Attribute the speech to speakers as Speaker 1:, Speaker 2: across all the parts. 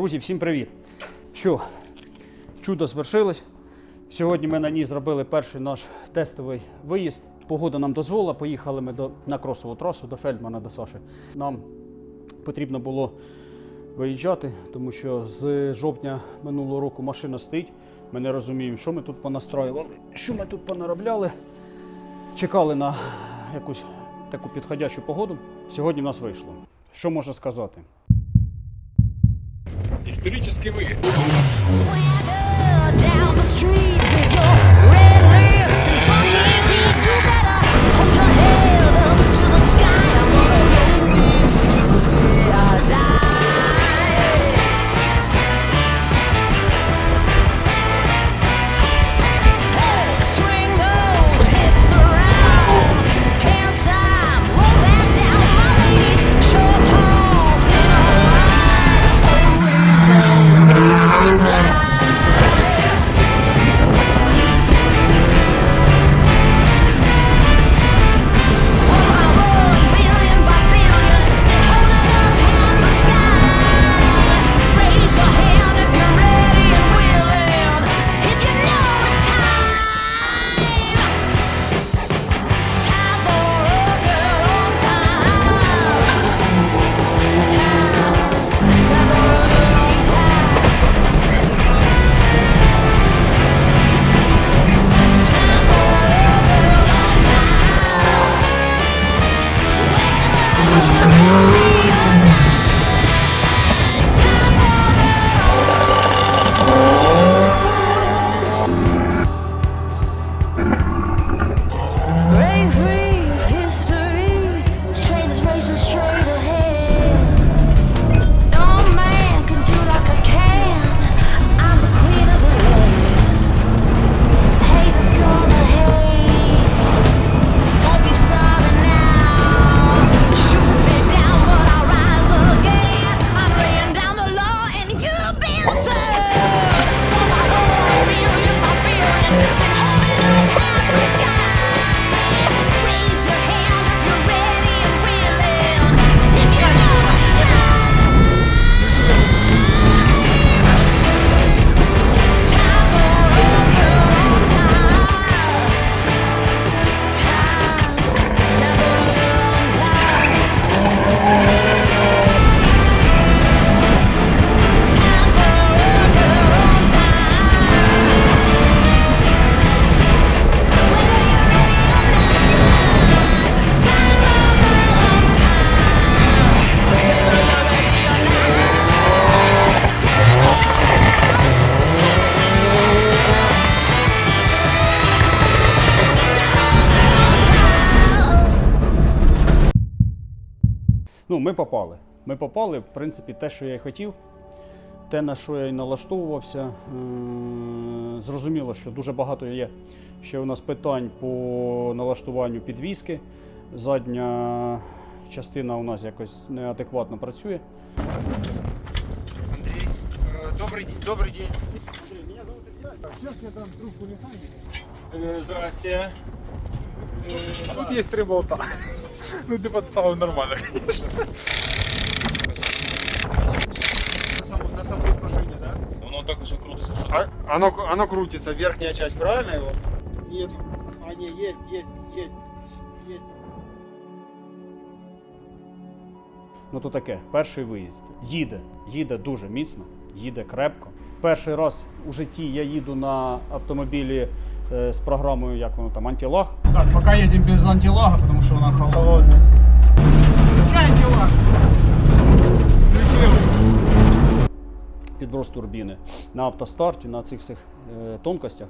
Speaker 1: Друзі, всім привіт! Що, чудо звершилось. Сьогодні ми на ній зробили перший наш тестовий виїзд. Погода нам дозволила, поїхали ми до, на кросову трасу до Фельдмана, до Саші. Нам потрібно було виїжджати, тому що з жовтня минулого року машина стоїть. Ми не розуміємо, що ми тут понастроювали, що ми тут понаробляли. Чекали на якусь таку підходящу погоду. Сьогодні в нас вийшло. Що можна сказати?
Speaker 2: Исторический выезд.
Speaker 1: ми попали. Ми попали, в принципі, те, що я і хотів, те, на що я і налаштовувався. Е, Зрозуміло, що дуже багато є ще у нас питань по налаштуванню підвіски. Задня частина у нас якось неадекватно працює.
Speaker 2: Андрей, э, добрый день. Добрый день.
Speaker 3: Э, Здрасте.
Speaker 2: Тут есть три болта. Ну ты подставил нормально, конечно. На самом машине, да?
Speaker 3: Воно так усе крутиться, що
Speaker 2: А, оно, оно крутится, верхняя часть, правильно его? Нет. А, не, есть, есть, есть. Есть.
Speaker 1: Ну то таке, перший виїзд. Їде, їде дуже міцно, їде крепко. Перший раз у житті я їду на автомобілі з програмою, як воно там, антилаг. Так, поки їдемо без антилага, тому що вона холодна. Включай антилаг. Включив. Підброс турбіни на автостарті, на цих всіх е, тонкостях.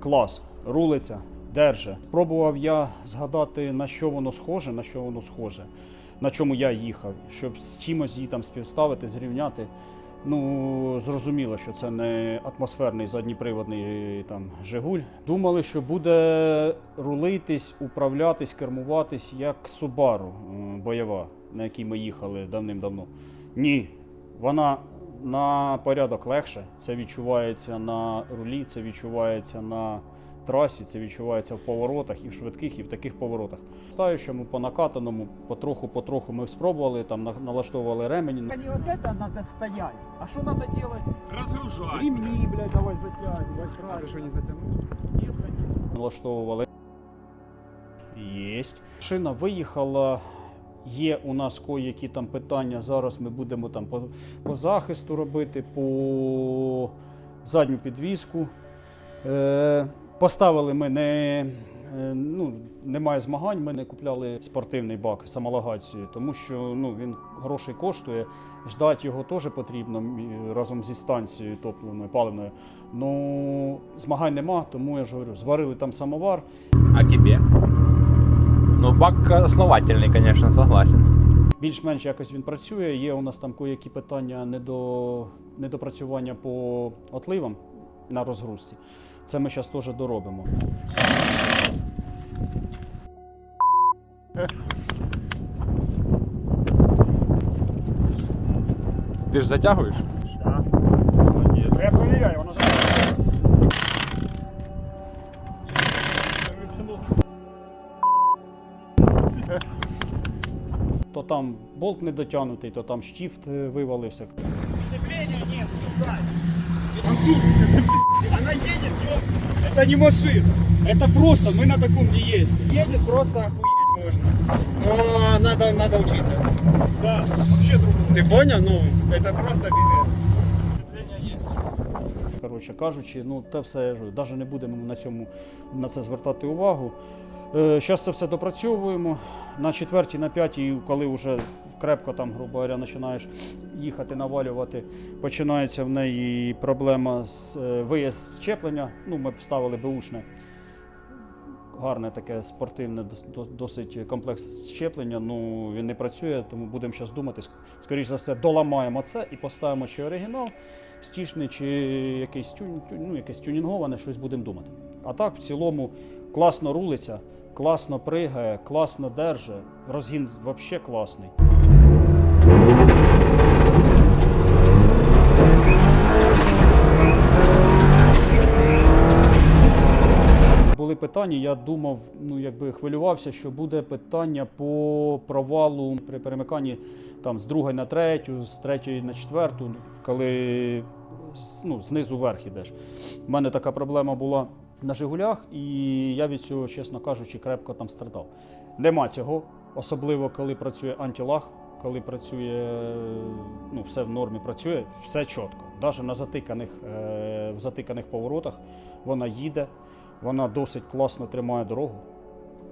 Speaker 1: Клас, рулиться, держи. Спробував я згадати, на що воно схоже, на що воно схоже, на чому я їхав, щоб з чимось її там співставити, зрівняти. Ну, зрозуміло, що це не атмосферний задніприводний там Жигуль. Думали, що буде рулитись, управлятись, кермуватись як Субару бойова, на якій ми їхали давним-давно. Ні, вона на порядок легше. Це відчувається на рулі, це відчувається на трасі, це відчувається в поворотах, і в швидких, і в таких поворотах. Стаючому по накатаному, потроху-потроху ми спробували, там налаштовували ремені.
Speaker 2: Не вот это надо стоять. А что надо делать?
Speaker 3: Разгружай.
Speaker 2: Ремни, блядь, давай затягивать. Надо что не затянуть?
Speaker 1: Налаштовували. Єсть. Шина виїхала. Є у нас кої-які там питання. Зараз ми будемо там по, по захисту робити, по задню підвіску. Е, поставили ми не. е, Ну, немає змагань, ми не купляли спортивний бак самолагацію, тому що ну, він грошей коштує. Ждати його теж потрібно разом зі станцією топливною, паливною. Ну, змагань нема, тому я ж говорю, зварили там самовар,
Speaker 4: А тебе? Ну, бак основательный, конечно, согласен.
Speaker 1: більш-менш якось він працює. Є у нас там які питання недо, недопрацювання по отливам на розгрузці. Це ми зараз теж доробимо.
Speaker 4: Ты же затягиваешь?
Speaker 1: Я перевіряю, воно То там болт не дотягнутий, то там штіфт е, вивалився.
Speaker 2: Она едет, ё- это не машина. Это просто, мы на таком не ездим. Едет просто охуеть можно. Но надо, надо учиться. Да, вообще другое. Ты понял? Ну, это просто пиздец.
Speaker 1: Коротше кажучи, ну те все я ж говорю, навіть не будемо на цьому на це звертати увагу. Зараз це все допрацьовуємо. На четвертій, на п'ятій, коли вже крепко там, грубо говоря, починаєш їхати, навалювати, починається в неї проблема з е, виїзд щеплення. Ну, ми вставили беушне. Гарне таке спортивне, досить комплекс щеплення. Ну він не працює, тому будемо зараз думати. Скоріше за все, доламаємо це і поставимо чи оригінал стішний, чи якийсь тюн, тюн- ну, якесь тюнінговане, щось будемо думати. А так, в цілому, класно рулиться, класно пригає, класно держить, розгін взагалі класний. Були питання, я думав, ну якби хвилювався, що буде питання по провалу при перемиканні там з другої на третю, з третьої на четверту, коли ну, знизу вверх ідеш. У мене така проблема була на Жигулях, і я від цього, чесно кажучи, крепко там страдав. Нема цього, особливо коли працює антилаг, коли працює, ну, все в нормі працює, все чітко. Навіть на затиканих, е, в затиканих поворотах вона їде, вона досить класно тримає дорогу.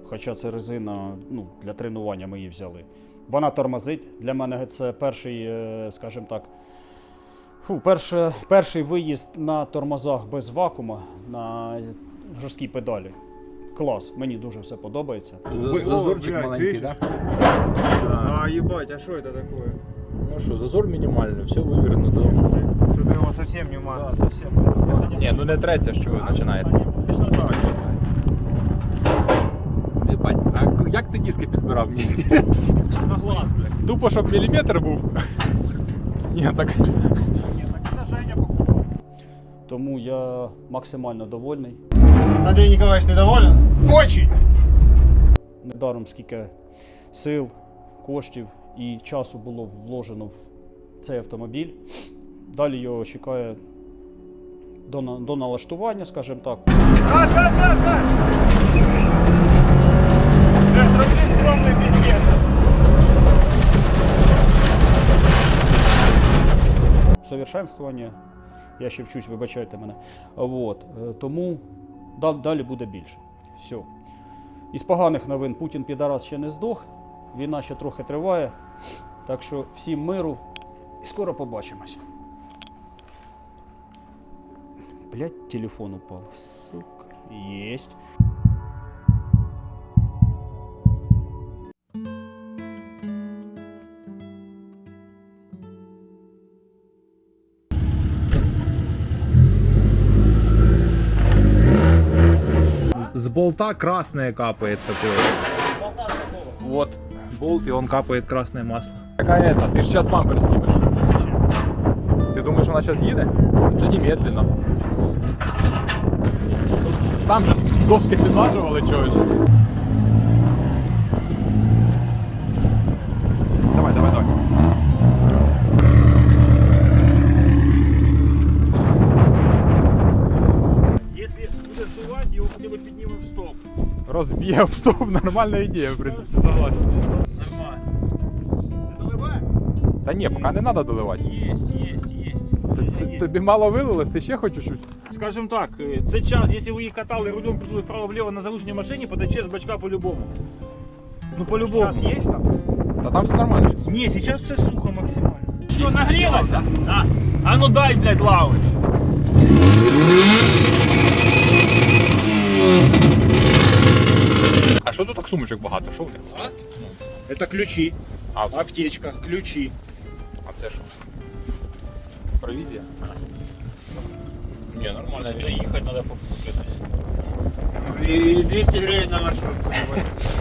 Speaker 1: Хоча це резина ну, для тренування ми її взяли. Вона тормозить. Для мене це перший, е, скажімо так, фу, перше, перший виїзд на тормозах без вакуума на жорсткій педалі. Клас, мені дуже все подобається.
Speaker 4: Зазорчик
Speaker 2: блядь,
Speaker 4: маленький,
Speaker 2: слышишь?
Speaker 4: да?
Speaker 2: А, ебать, а что это такое?
Speaker 4: Ну что, зазор минимальный, все вывернуто.
Speaker 2: Что-то его совсем не мало.
Speaker 3: Да, совсем.
Speaker 4: Не, ну не третя, з чого починає.
Speaker 3: Пішла так.
Speaker 4: Ебать, а к- як ти диски підбирав? Мені
Speaker 3: На глаз, блядь.
Speaker 4: Тупо, щоб міліметр був. Ні, так.
Speaker 1: Тому я максимально довольний.
Speaker 2: Андрей Николаевич, ты доволен? Очень!
Speaker 1: Недаром скільки сил, коштів і часу було вложено в цей автомобіль. Далі його чекає до, на- до налаштування, скажімо так.
Speaker 2: Газ, газ, газ, газ!
Speaker 1: Совершенствування. Я ще вчусь, вибачайте мене. От. е, Тому далі буде більше. Все. Із поганих новин Путін підарас ще не здох, війна ще трохи триває. Так що всім миру і скоро побачимось. Блять, телефон упал. Сука. Есть.
Speaker 4: Болта красное капает такое. Вот, болт, и он капает красное масло. Какая это? Ты же сейчас бампер снимешь. Ты думаешь, она сейчас едет? То немедленно. Там же доски підлажували чогось.
Speaker 3: В стоп,
Speaker 4: нормальна ідея, в принципі, согласен.
Speaker 3: Нормально.
Speaker 4: Та ні, поки не треба доливати.
Speaker 3: Єсть, єсть, єсть.
Speaker 4: Тобі-
Speaker 3: Є.
Speaker 4: Тобі мало вилилось, ти ще хочеш чуть?
Speaker 3: Скажем так, е, це час, якщо ви її катали рулем крутили вправо-вліво на заручній машині, потече з бачка по-любому. Ну по-любому. Сейчас есть там?
Speaker 4: Та там все нормально.
Speaker 3: Не, сейчас все сухо максимально. Что, нагрелось? Да. А ну дай, блядь, лавыч.
Speaker 4: А що тут так сумочок багато? Що в них?
Speaker 3: Это ключи,
Speaker 4: А,
Speaker 3: аптечка, ключи.
Speaker 4: а це що? Провізія? Ні, нормально.
Speaker 3: Доехать надо покупать.
Speaker 5: И 200 гривен на маршрутку.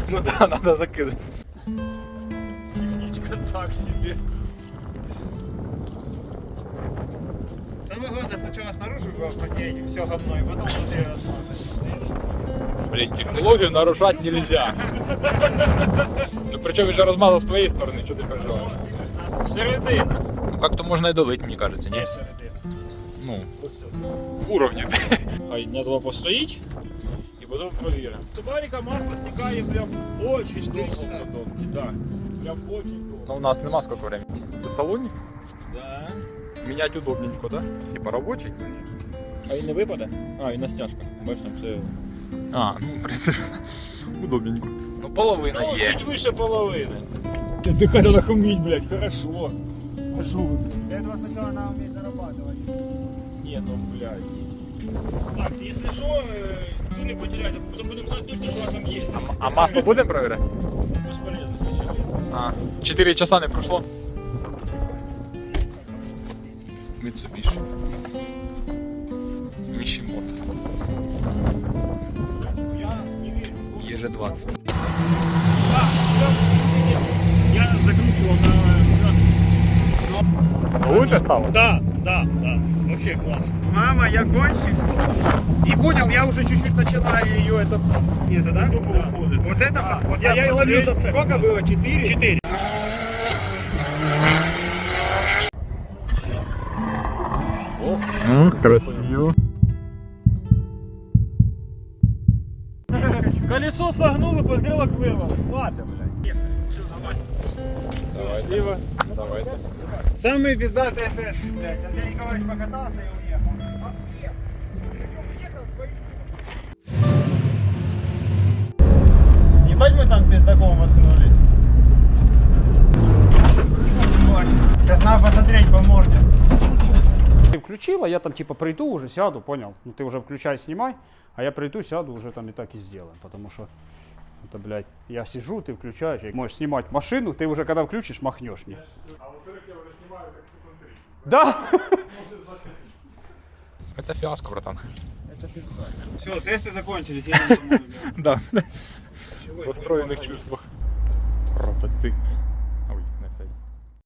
Speaker 4: Ну так, треба закидати.
Speaker 3: Техничка так себе.
Speaker 5: Самое главное сначала снаружи было протереть все говно, и потом внутри размазать.
Speaker 4: Блін, технологію нарушати нельзя. Ну причому він же розмазав з твоєї сторони, що ти переживаєш?
Speaker 3: Середина.
Speaker 4: Ну как-то можна і долить, мені кажеться, ні?
Speaker 3: Середина.
Speaker 4: Ну, в уровні.
Speaker 3: Хай дня два постоїть і потім провіримо. Субаріка масло стікає прям очень довго
Speaker 5: часа.
Speaker 3: потім. Да. Прям очень довго.
Speaker 4: Ну у нас нема сколько времени. Це салонник?
Speaker 3: Да.
Speaker 4: Міняти удобненько, да? Типа робочий?
Speaker 3: А він не випаде? А, він на стяжках. Бачиш, там все.
Speaker 4: А, ну, в принципі, удобненько. Ну, половина
Speaker 3: Ну,
Speaker 4: є.
Speaker 3: чуть выше половины. Дыхать надо хумить, блядь, хорошо. А шо вы?
Speaker 5: Для этого сначала надо уметь зарабатывать.
Speaker 3: Не, ну, блядь. Так, если что, э, цены потеряйте, потом будем знать точно, что у вас там есть.
Speaker 4: А масло будемо перевіряти?
Speaker 3: Бесполезно сейчас.
Speaker 4: А, 4 часа не пройшло. Mitsubishi. Мішімото.
Speaker 3: Верю.
Speaker 4: ЕЖ-20.
Speaker 3: Я закручивал на...
Speaker 4: Лучше стало?
Speaker 3: Да, да, да. Вообще класс.
Speaker 5: Мама, я гонщик.
Speaker 3: И понял, я уже чуть-чуть начинаю ее этот сам.
Speaker 5: Нет, это да?
Speaker 3: Уходит.
Speaker 5: Вот это, вот
Speaker 3: я и ловлю за цепь.
Speaker 5: Сколько было? Четыре?
Speaker 3: Четыре.
Speaker 4: красиво.
Speaker 3: Колесо согнуло, подрелок вырвало. Хватит, блядь. Все, давай. Счастливо.
Speaker 4: Давайте.
Speaker 5: Самый пиздатый тест, блядь. Андрей Николаевич покатался и уехал. Ебать мы там пиздаком воткнулись. Сейчас надо посмотреть по морде.
Speaker 1: Ты включила, я там типа приду уже, сяду, понял? Ну ты уже включай, снимай, а я приду, сяду, уже там и так и сделаем, потому что это, блядь, я сижу, ты включаешь, и можешь снимать машину, ты уже когда включишь, махнешь мне. Да?
Speaker 4: Это фиаско, братан.
Speaker 5: Все, тесты закончились. я не.
Speaker 4: Да. В розстроєних чувствах. Не цей.